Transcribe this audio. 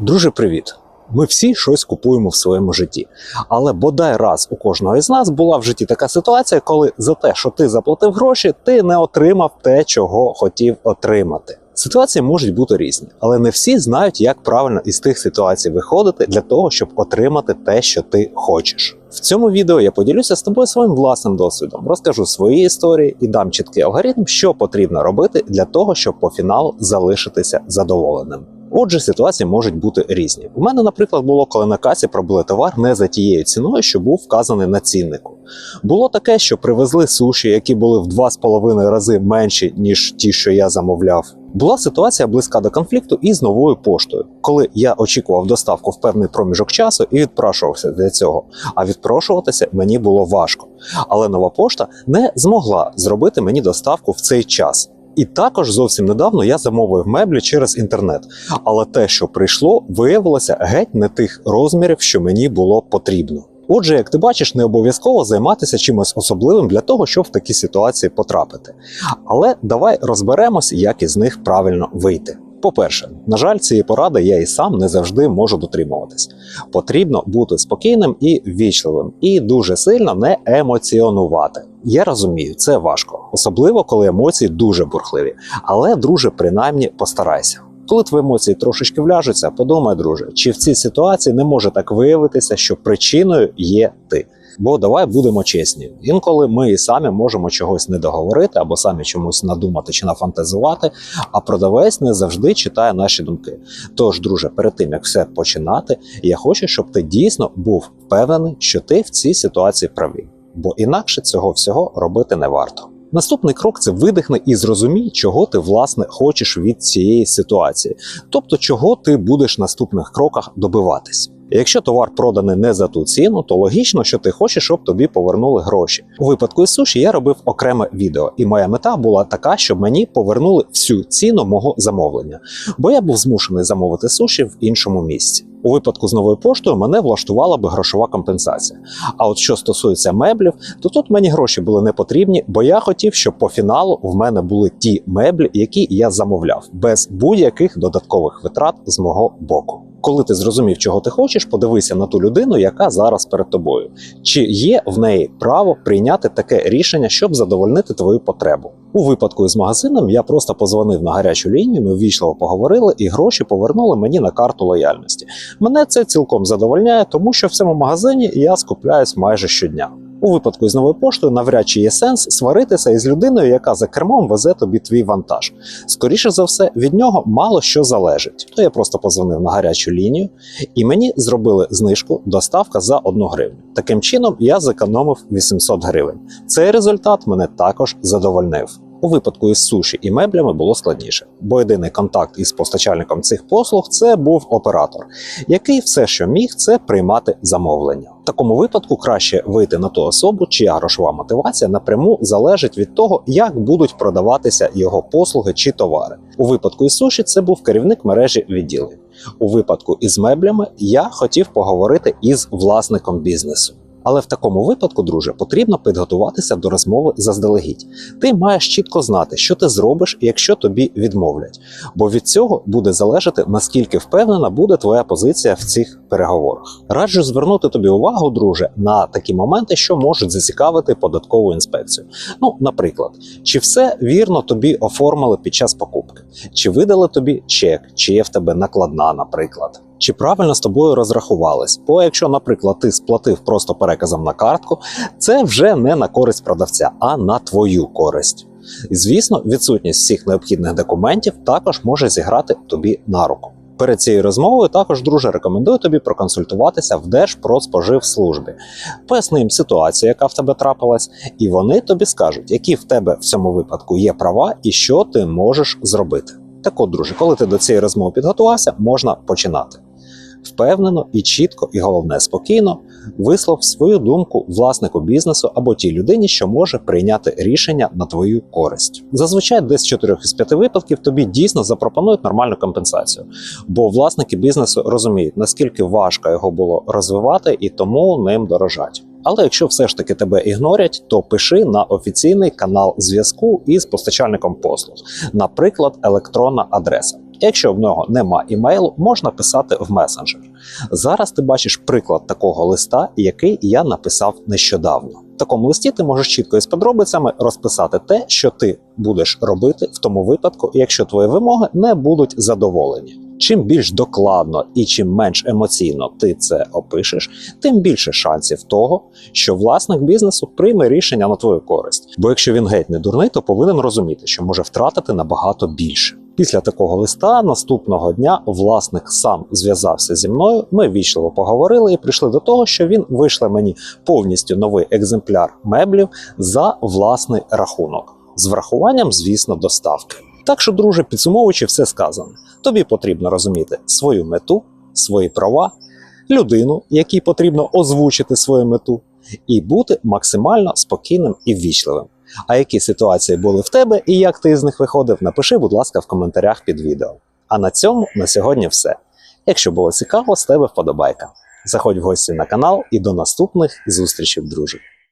Друже, привіт! Ми всі щось купуємо в своєму житті. Але бодай раз у кожного із нас була в житті така ситуація, коли за те, що ти заплатив гроші, ти не отримав те, чого хотів отримати. Ситуації можуть бути різні, але не всі знають, як правильно із тих ситуацій виходити для того, щоб отримати те, що ти хочеш. В цьому відео я поділюся з тобою своїм власним досвідом, розкажу свої історії і дам чіткий алгоритм, що потрібно робити для того, щоб по фіналу залишитися задоволеним. Отже, ситуації можуть бути різні. У мене, наприклад, було, коли на касі пробили товар не за тією ціною, що був вказаний на ціннику. Було таке, що привезли суші, які були в 2,5 рази менші, ніж ті, що я замовляв. Була ситуація близька до конфлікту із новою поштою, коли я очікував доставку в певний проміжок часу і відпрашувався для цього. А відпрошуватися мені було важко. Але нова пошта не змогла зробити мені доставку в цей час. І також зовсім недавно я замовив меблі через інтернет. Але те, що прийшло, виявилося геть не тих розмірів, що мені було потрібно. Отже, як ти бачиш, не обов'язково займатися чимось особливим для того, щоб в такі ситуації потрапити. Але давай розберемось, як із них правильно вийти. По-перше, на жаль, цієї поради я і сам не завжди можу дотримуватись. Потрібно бути спокійним і ввічливим, і дуже сильно не емоціонувати. Я розумію, це важко, особливо коли емоції дуже бурхливі. Але, друже, принаймні постарайся. Коли твої емоції трошечки вляжуться, подумай, друже, чи в цій ситуації не може так виявитися, що причиною є ти. Бо давай будемо чесні. Інколи ми і самі можемо чогось не договорити або самі чомусь надумати чи нафантазувати, а продавець не завжди читає наші думки. Тож, друже, перед тим як все починати, я хочу, щоб ти дійсно був впевнений, що ти в цій ситуації правий, бо інакше цього всього робити не варто. Наступний крок це видихни і зрозумій, чого ти власне хочеш від цієї ситуації, тобто чого ти будеш в наступних кроках добиватись. Якщо товар проданий не за ту ціну, то логічно, що ти хочеш, щоб тобі повернули гроші. У випадку із суші я робив окреме відео, і моя мета була така, щоб мені повернули всю ціну мого замовлення, бо я був змушений замовити суші в іншому місці. У випадку з новою поштою мене влаштувала би грошова компенсація. А от що стосується меблів, то тут мені гроші були не потрібні, бо я хотів, щоб по фіналу в мене були ті меблі, які я замовляв, без будь-яких додаткових витрат з мого боку. Коли ти зрозумів, чого ти хочеш, подивися на ту людину, яка зараз перед тобою. Чи є в неї право прийняти таке рішення, щоб задовольнити твою потребу? У випадку з магазином я просто позвонив на гарячу лінію, ми ввічливо поговорили, і гроші повернули мені на карту лояльності. Мене це цілком задовольняє, тому що в цьому магазині я скупляюсь майже щодня. У випадку з новою поштою навряд чи є сенс сваритися із людиною, яка за кермом везе тобі твій вантаж. Скоріше за все, від нього мало що залежить. То я просто позвонив на гарячу лінію, і мені зробили знижку доставка за 1 гривню. Таким чином я зекономив 800 гривень. Цей результат мене також задовольнив. У випадку із суші і меблями було складніше, бо єдиний контакт із постачальником цих послуг це був оператор, який все, що міг, це приймати замовлення. В такому випадку краще вийти на ту особу, чия грошова мотивація напряму залежить від того, як будуть продаватися його послуги чи товари. У випадку із суші це був керівник мережі відділень. У випадку із меблями я хотів поговорити із власником бізнесу. Але в такому випадку, друже, потрібно підготуватися до розмови заздалегідь. Ти маєш чітко знати, що ти зробиш, якщо тобі відмовлять. Бо від цього буде залежати, наскільки впевнена буде твоя позиція в цих переговорах. Раджу звернути тобі увагу, друже, на такі моменти, що можуть зацікавити податкову інспекцію. Ну, наприклад, чи все вірно тобі оформили під час покупки, чи видали тобі чек, чи є в тебе накладна, наприклад. Чи правильно з тобою розрахувались? Бо якщо, наприклад, ти сплатив просто переказом на картку, це вже не на користь продавця, а на твою користь. І звісно, відсутність всіх необхідних документів також може зіграти тобі на руку. Перед цією розмовою також, друже, рекомендую тобі проконсультуватися в Держпродспоживслужбі. Поясни їм ситуацію, яка в тебе трапилась, і вони тобі скажуть, які в тебе в цьому випадку є права і що ти можеш зробити. Так от, друже, коли ти до цієї розмови підготувався, можна починати впевнено і чітко, і головне спокійно вислов свою думку власнику бізнесу або тій людині, що може прийняти рішення на твою користь. Зазвичай десь з 4 із 5 випадків тобі дійсно запропонують нормальну компенсацію, бо власники бізнесу розуміють, наскільки важко його було розвивати, і тому ним дорожать. Але якщо все ж таки тебе ігнорять, то пиши на офіційний канал зв'язку із постачальником послуг, наприклад, електронна адреса. Якщо в нього нема імейлу, можна писати в месенджер. Зараз ти бачиш приклад такого листа, який я написав нещодавно. В такому листі ти можеш чітко із подробицями розписати те, що ти будеш робити в тому випадку, якщо твої вимоги не будуть задоволені. Чим більш докладно і чим менш емоційно ти це опишеш, тим більше шансів того, що власник бізнесу прийме рішення на твою користь. Бо якщо він геть не дурний, то повинен розуміти, що може втратити набагато більше. Після такого листа наступного дня власник сам зв'язався зі мною. Ми вічливо поговорили і прийшли до того, що він вийшле мені повністю новий екземпляр меблів за власний рахунок, з врахуванням, звісно, доставки. Так що, друже, підсумовуючи все сказане, тобі потрібно розуміти свою мету, свої права, людину, якій потрібно озвучити свою мету, і бути максимально спокійним і ввічливим. А які ситуації були в тебе і як ти з них виходив, напиши, будь ласка, в коментарях під відео. А на цьому на сьогодні все. Якщо було цікаво, з тебе вподобайка. Заходь в гості на канал і до наступних зустрічей, друже.